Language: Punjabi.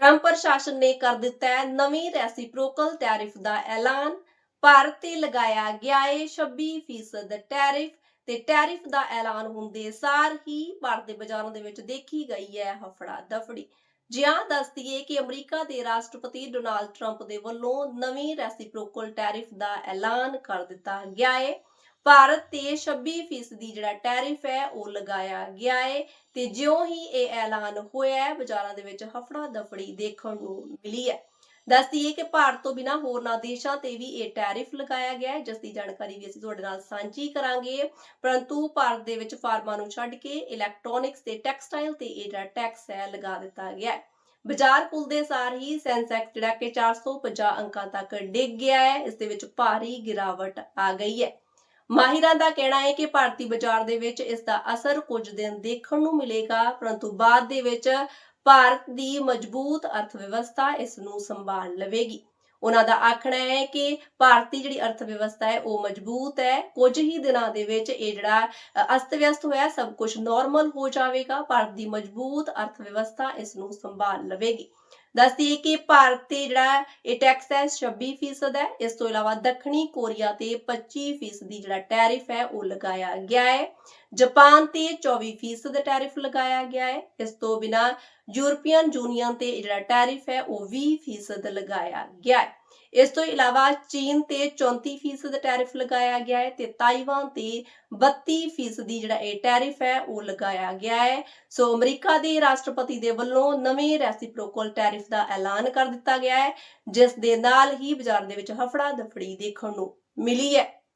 ਟਰੰਪ ਪ੍ਰਸ਼ਾਸਨ ਨੇ ਕਰ ਦਿੱਤਾ ਹੈ ਨਵੀਂ ਰੈਸਿਪਰੋਕਲ ਟੈਰਿਫ ਦਾ ਐਲਾਨ। ਭਾਰਤ ਤੇ ਲਗਾਇਆ ਗਿਆ ਹੈ 26% ਟੈਰਿਫ ਤੇ ਟੈਰਿਫ ਦਾ ਐਲਾਨ ਹੁੰਦੇ ਸਾਰ ਹੀ ਭਾਰਤ ਦੇ ਬਾਜ਼ਾਰਾਂ ਦੇ ਵਿੱਚ ਦੇਖੀ ਗਈ ਹੈ ਹਫੜਾ ਦਫੜੀ ਜਿਹਾਂ ਦੱਸਦੀਏ ਕਿ ਅਮਰੀਕਾ ਦੇ ਰਾਸ਼ਟਰਪਤੀ ਡੋਨਾਲਡ ਟਰੰਪ ਦੇ ਵੱਲੋਂ ਨਵੀਂ ਰੈਸੀਪ੍ਰੋਕਲ ਟੈਰਿਫ ਦਾ ਐਲਾਨ ਕਰ ਦਿੱਤਾ ਗਿਆ ਹੈ। ਭਾਰਤ ਤੇ 26% ਜਿਹੜਾ ਟੈਰਿਫ ਹੈ, ਉਹ ਲਗਾਇਆ ਗਿਆ ਹੈ ਤੇ ਜਿਉਂ ਹੀ ਇਹ ਐਲਾਨ ਹੋਇਆ ਹੈ, ਬਾਜ਼ਾਰਾਂ ਦੇ ਵਿੱਚ ਹਫੜਾ ਦਫੜੀ ਦੇਖਣ ਨੂੰ ਮਿਲੀ ਹੈ। ਦੱਸਦੀਏ ਕਿ ਭਾਰਤ ਤੋਂ ਬਿਨਾ ਹੋਰਨਾਂ ਦੇਸ਼ਾਂ ਤੇ ਵੀ ਇਹ ਟੈਰਿਫ ਲਗਾਇਆ ਗਿਆ ਹੈ, ਜਿਸ ਦੀ ਜਾਣਕਾਰੀ ਵੀ ਅਸੀਂ ਤੁਹਾਡੇ ਨਾਲ ਸਾਂਝੀ ਕਰਾਂਗੇ। ਪਰੰਤੂ ਭਾਰਤ ਦੇ ਵਿੱਚ ਫਾਰਮਾਂ ਨੂੰ ਛੱਡ ਕੇ ਇਲੈਕਟ੍ਰੋਨਿਕਸ ਤੇ ਟੈਕਸਟਾਈਲ ਤੇ ਇਹ ਜਿਹੜਾ ਟੈਕਸ ਹੈ, ਲਗਾ ਦਿੱਤਾ ਗਿਆ ਹੈ। ਬਾਜ਼ਾਰ ਖੁੱਲਦੇ ਸਾਰ ਹੀ ਸੈਂਸੈਕਸ ਜਿਹੜਾ ਕਿ 450 ਅੰਕਾਂ ਤੱਕ ਡਿੱਗ ਗਿਆ ਹੈ, ਇਸ ਦੇ ਵਿੱਚ ਭਾਰੀ ਗਿਰਾਵਟ ਆ ਗਈ ਹੈ। ਮਾਹਿਰਾਂ ਦਾ ਕਹਿਣਾ ਹੈ ਕਿ ਭਾਰਤੀ ਬਾਜ਼ਾਰ ਦੇ ਵਿੱਚ ਇਸ ਦਾ ਅਸਰ ਕੁਝ ਦਿਨ ਦੇਖਣ ਨੂੰ ਮਿਲੇਗਾ ਪਰੰਤੂ ਬਾਅਦ ਦੇ ਵਿੱਚ ਭਾਰਤ ਦੀ ਮਜ਼ਬੂਤ ਅਰਥ ਇਸ ਨੂੰ ਸੰਭਾਲ ਲਵੇਗੀ। ਉਹਨਾਂ ਦਾ ਆਖਣਾ ਹੈ ਕਿ ਭਾਰਤੀ ਜਿਹੜੀ ਅਰਥ ਵਿਵਸਥਾ ਹੈ ਉਹ ਮਜ਼ਬੂਤ ਹੈ। ਕੁਝ ਹੀ ਦਿਨਾਂ ਦੇ ਵਿੱਚ ਇਹ ਜਿਹੜਾ ਅ, ਅਸਤ-ਵਿਅਸਤ ਹੋਇਆ ਸਭ ਕੁਝ ਨਾਰਮਲ ਹੋ ਜਾਵੇਗਾ। ਭਾਰਤ ਦੀ ਮਜ਼ਬੂਤ ਅਰਥ ਵਿਵਸਥਾ ਇਸ ਨੂੰ ਸੰਭਾਲ ਲਵੇਗੀ। ਦੱਸਦੀ ਹੈ ਕਿ ਭਾਰਤ ਤੇ ਜਿਹੜਾ ਇਹ ਟੈਕਸ ਹੈ 26% ਹੈ। ਇਸ ਤੋਂ ਇਲਾਵਾ ਦੱਖਣੀ ਕੋਰੀਆ ਤੇ 25% ਦੀ ਜਿਹੜਾ ਟੈਰਿਫ ਹੈ, ਉਹ ਲਗਾਇਆ ਗਿਆ ਹੈ। ਜਾਪਾਨ ਤੇ 24% ਦਾ ਟੈਰਿਫ ਲਗਾਇਆ ਗਿਆ ਹੈ। ਇਸ ਤੋਂ ਬਿਨਾ ਯੂਰਪੀਅਨ ਯੂਨੀਅਨ ਤੇ ਜਿਹੜਾ ਟੈਰਿਫ ਹੈ, ਉਹ 20% ਲਗਾਇਆ ਗਿਆ ਹੈ। ਇਸ ਤੋਂ ਇਲਾਵਾ ਚੀਨ ਤੇ 34% ਟੈਰਿਫ ਲਗਾਇਆ ਗਿਆ ਹੈ ਤੇ ਤਾਈਵਾਨ ਤੇ 32% ਜਿਹੜਾ ਇਹ ਟੈਰਿਫ ਹੈ, ਉਹ ਲਗਾਇਆ ਗਿਆ ਹੈ। ਸੋ ਅਮਰੀਕਾ ਦੇ ਰਾਸ਼ਟਰਪਤੀ ਦੇ ਵੱਲੋਂ ਨਵੇਂ ਰੈਸਿਪਰੋਕਲ ਟੈਰਿਫ ਦਾ ਐਲਾਨ ਕਰ ਦਿੱਤਾ ਗਿਆ ਹੈ, ਜਿਸ ਦੇ ਨਾਲ ਹੀ ਬਾਜ਼ਾਰ ਦੇ ਵਿੱਚ ਹਫੜਾ ਦਫੜੀ ਦੇਖਣ ਨੂੰ ਮਿਲੀ ਹੈ।